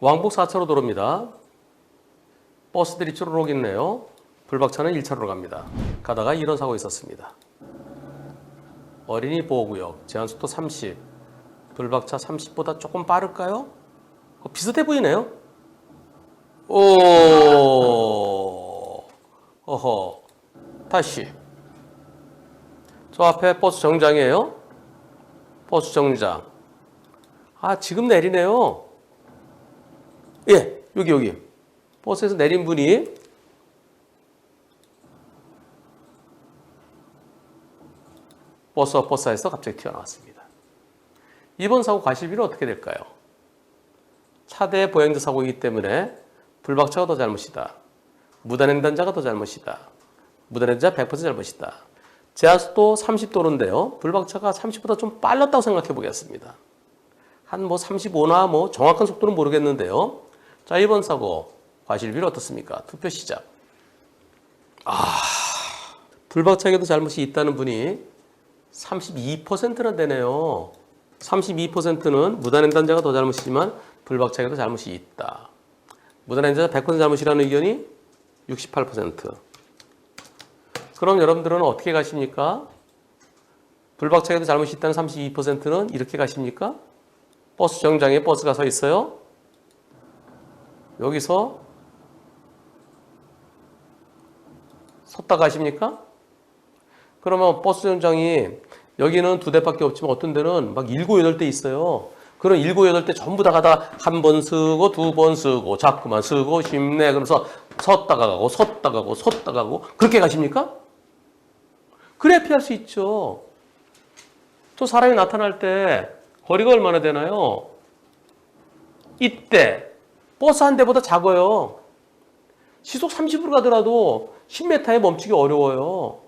왕복 4차로 도로입니다. 버스들이 쭈르륵 있네요. 불박차는 1차로로 갑니다. 가다가 이런 사고 있었습니다. 어린이 보호구역 제한속도 30. 불박차 30보다 조금 빠를까요? 어, 비슷해 보이네요. 오, 어허, 다시. 저 앞에 버스 정장이에요. 버스 정장. 아, 지금 내리네요. 예, 여기, 여기. 버스에서 내린 분이 버스 버스에서 갑자기 튀어나왔습니다. 이번 사고 과실비는 어떻게 될까요? 차대 보행자 사고이기 때문에 불박차가 더 잘못이다. 무단횡단자가 더 잘못이다. 무단횡단자 100% 잘못이다. 제한속도 30도로인데요. 불박차가 30보다 좀 빨랐다고 생각해 보겠습니다. 한 뭐 35나 뭐 정확한 속도는 모르겠는데요. 자, 이번 사고 과실비는 어떻습니까? 투표 시작. 아, 불박차에게도 잘못이 있다는 분이 32%나 되네요. 32%는 무단횡단자가 더 잘못이지만 불박차에게도 잘못이 있다. 무단횡단자 100% 잘못이라는 의견이 68%. 그럼 여러분들은 어떻게 가십니까? 불박차에도 잘못이 있다는 32%는 이렇게 가십니까? 버스 정장에 버스가 서 있어요. 여기서 섰다 가십니까? 그러면 버스 정장이 여기는 두 대밖에 없지만 어떤 데는 막 일곱 여덟 대 있어요. 그런 일곱 여덟 대 전부 다 가다 한번 쓰고 두 번 쓰고 자꾸만 쓰고 쉽네 그러면서 섰다가 가고 섰다가 가고 섰다가 가고 그렇게 가십니까? 그래 피할 수 있죠. 또 사람이 나타날 때 거리가 얼마나 되나요? 이때 버스 한 대보다 작아요. 시속 30으로 가더라도 10m에 멈추기 어려워요.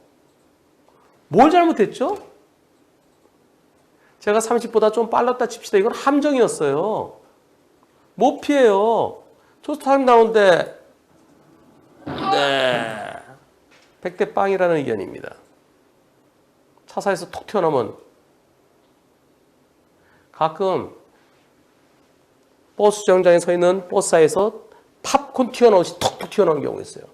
뭘 잘못했죠? 제가 30보다 좀 빨랐다 칩시다. 이건 함정이었어요. 못 피해요. 저 사람 나오는데, 네. 100대 빵이라는 의견입니다. 차사에서 톡 튀어나오면 가끔 버스 정장에 서 있는 버스에서 팝콘 튀어나오듯이 톡톡 튀어나오는 경우가 있어요.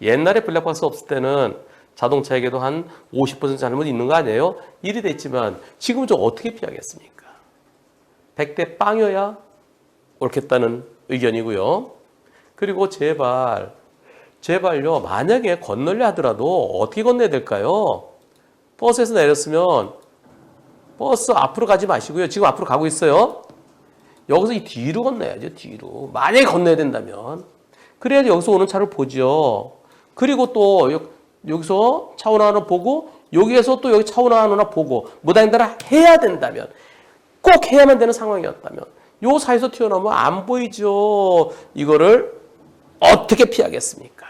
옛날에 블랙박스 없을 때는 자동차에게도 한 50% 잘못 있는 거 아니에요? 일이 됐지만 지금은 좀 어떻게 피하겠습니까? 100대 빵이어야 옳겠다는 의견이고요. 그리고 제발, 제발요, 만약에 건널려 하더라도 어떻게 건너야 될까요? 버스에서 내렸으면 버스 앞으로 가지 마시고요. 지금 앞으로 가고 있어요. 여기서 이 뒤로 건너야죠, 뒤로. 만약에 건너야 된다면. 그래야지 여기서 오는 차를 보죠. 그리고 또 여- 여기서 차 오나 하나 보고 여기에서 또 여기 차 오나 하나 보고 무단횡단을 해야 된다면 꼭 해야만 되는 상황이었다면 요 사이에서 튀어나오면 안 보이죠. 이거를 어떻게 피하겠습니까?